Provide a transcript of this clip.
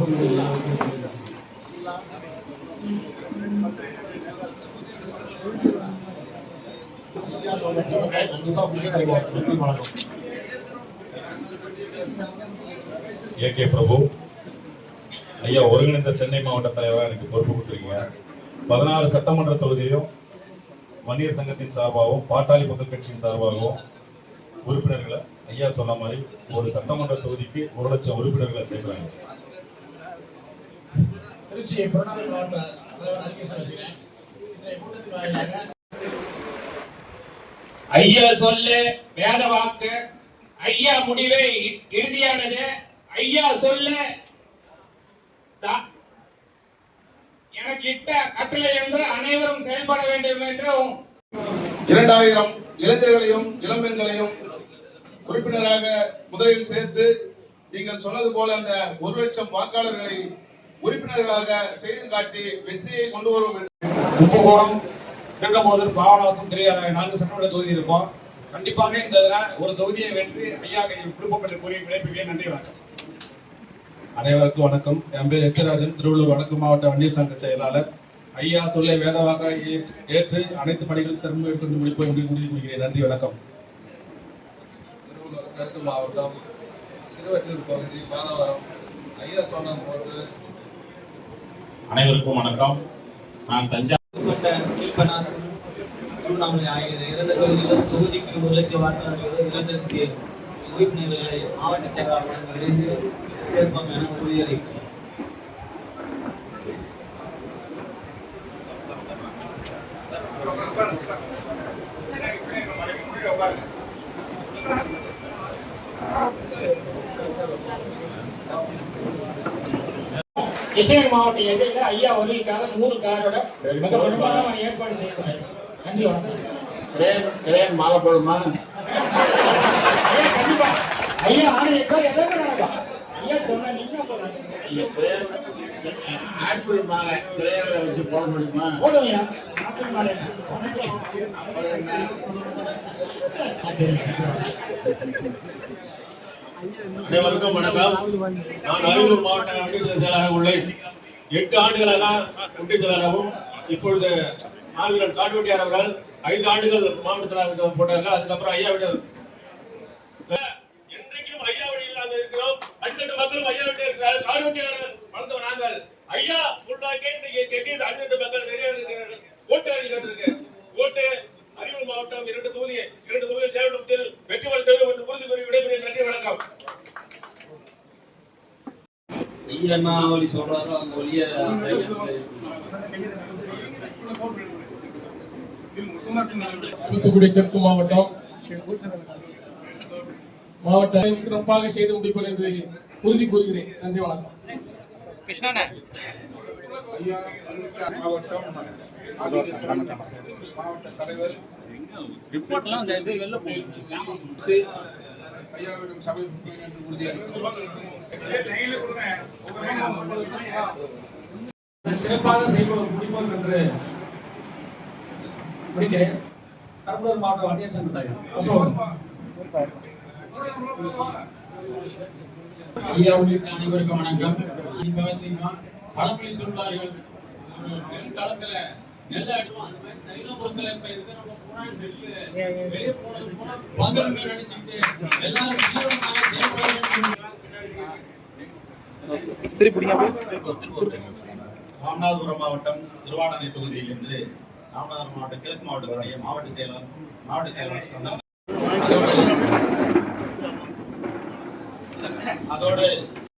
A K AK பிரபு. ஐயா ஒருங்கிணைந்த சென்னை மாவட்ட தலைவராக எனக்கு பொறுப்பு கொடுத்துருக்கீங்க. பதினாறு சட்டமன்ற தொகுதியிலும் வன்னியர் சங்கத்தின் சார்பாகவும் பாட்டாளி மக்கள் கட்சியின் சார்பாகவும் உறுப்பினர்களை ஐயா சொன்ன மாதிரி ஒரு சட்டமன்ற தொகுதிக்கு ஒரு லட்சம் உறுப்பினர்களை சேர்க்கிறாங்க. திருச்சி புறநானூறு மாவட்ட தலைவர் அறிக்கை சொல்லுகிறேன் இன்றைய கூட்டத்துக்கு வாயிலாக ஐயா சொல்லு வேத வாக்கு. ஐயா முடிவே இறுதியானது. ஐயா சொல்லு. எனக்கு இட்ட கட்டளை என்று அனைவரும் செயல்பட வேண்டும் என்றும் இரண்டாயிரம் இளைஞர்களையும் இளம்பெண்களையும் உறுப்பினராக முதலில் சேர்த்து நீங்கள் சொன்னது போல அந்த ஒரு லட்சம் வாக்காளர்களை உறுப்பினர்களாக செய்து காட்டி வெற்றியை கொண்டு வருவோம் என்று. கும்பகோணம் திருடமோதர் பாவநாசம் திரையாற நான்கு சட்டமன்ற தொகுதி இருப்போம் கண்டிப்பாக இந்த இதில் ஒரு தொகுதியை வெற்றி ஐயா கையில் கொடுப்போம் என்று கூறி விடைபெறுகிறேன். நன்றி வணக்கம். அனைவருக்கும் வணக்கம். என் பேர் எச்சராஜன் திருவள்ளூர் வடக்கு மாவட்ட வன்னியர் சங்க செயலாளர். ஐயா சொல்லை வேதவாக ஏற்று- ஏற்று அனைத்து பணிகளும் சிறப்பு முடிப்போம் என்று உறுதி கூறுகிறேன். நன்றி வணக்கம். திருவள்ளூர் மாவட்டம் திருவள்ளூர் பகுதி மாதவரம் ஐயா சொன்ன போது அனைவருக்கும் வணக்கம். நான் தஞ்சாவூர் உட்பட்ட ஆகியது இரண்டு தொகுதிக்கு ஒரு லட்சம் வாக்காளர்கள் இழந்திருச்சு உறுப்பினர்களை மாவட்ட செயலாளருடன் இணைந்து சேர்ப்போம் என உறுதியளிக்கிறேன். கிருஷ்ணகிரி மாவட்ட எல்லையில ஐயா வருகைக்காக நூறு காரோட மிக பிரமாதமான ஏற்பாடு செய்யப்பட்டது நன்றி வணக்கம். மாலை போடுமா கண்டிப்பா. ஐயா ஆணையக்கார் எல்லாமே நடக்கும். ஐயா சொன்ன நீங்க ஆப்பிள் மாலை கிரேன்ல வச்சு போட முடியுமா? ஆப்பிள் மாலை. அப்புறம் என்ன. அனைவருக்கும் வணக்கம். நான் அரியலூர் மாவட்ட செயலாளராக உள்ளேன். எட்டு ஆண்டுகளாக ஒன்றிய செயலாளராகவும் இப்பொழுது மாவீரன் காட்டுவட்டியார் அவர்கள் ஐந்து ஆண்டுகள் மாவட்ட செயலாளர் போட்டார்கள். அதுக்கப்புறம் ஐயாவிடம் என்றைக்கும் ஐயா வழியில் நாங்கள் இருக்கிறோம். அடுத்த மக்களும் ஐயா விட்டு இருக்கிறார்கள். காட்டுவட்டியார்கள் வளர்ந்தவர் நாங்கள் ஐயா முன்னாக்கே இன்றைக்கு கெட்டியது அடித்தட்டு மக்கள் நிறைய இருக்கிறார்கள் ஓட்டு அறிவிக்கிறதுக்கு ஓட்டு அரியலூர் மாவட்டம் இரண்டு தொகுதி இரண்டு தொகுதி தேவட்டத்தில் வெற்றி பெற செய்வோம் என்று உறுதி கூறி விடைபெறுகிறேன் நன்றி வணக்கம் ஐயா என்ன வழி சொல்றாரோ அந்த வழியை தூத்துக்குடி தெற்கு மாவட்டம். மாவட்ட சிறப்பாக செய்து முடிப்பேன் என்று உறுதி கூறுகிறேன். நன்றி வணக்கம். ஐயா மாவட்டம் மாவட்ட தலைவர். ஐயாவிடம் சபை என்று உறுதியளிக்கிறோம் சிறப்பாக செய்வோம் முடிப்போம் என்று முடிக்கிறேன். கடலூர் மாவட்ட வன்னியர் சங்க தலைவர் அசோகன். ஐயா உள்ளிட்ட அனைவருக்கும் வணக்கம். பழமொழி சொல்வார்கள் களத்துல அந்த மாதிரி தைலபுரத்துல இப்ப வெளியே போனது பேர் அடிச்சுட்டு எல்லாரும் ராமநாதபுரம் மாவட்டம் திருவாடனை தொகுதியிலிருந்து ராமநாதபுரம் மாவட்டம் கிழக்கு மாவட்டத்துடைய மாவட்ட செயலாளர் மாவட்ட செயலாளர் அதோடு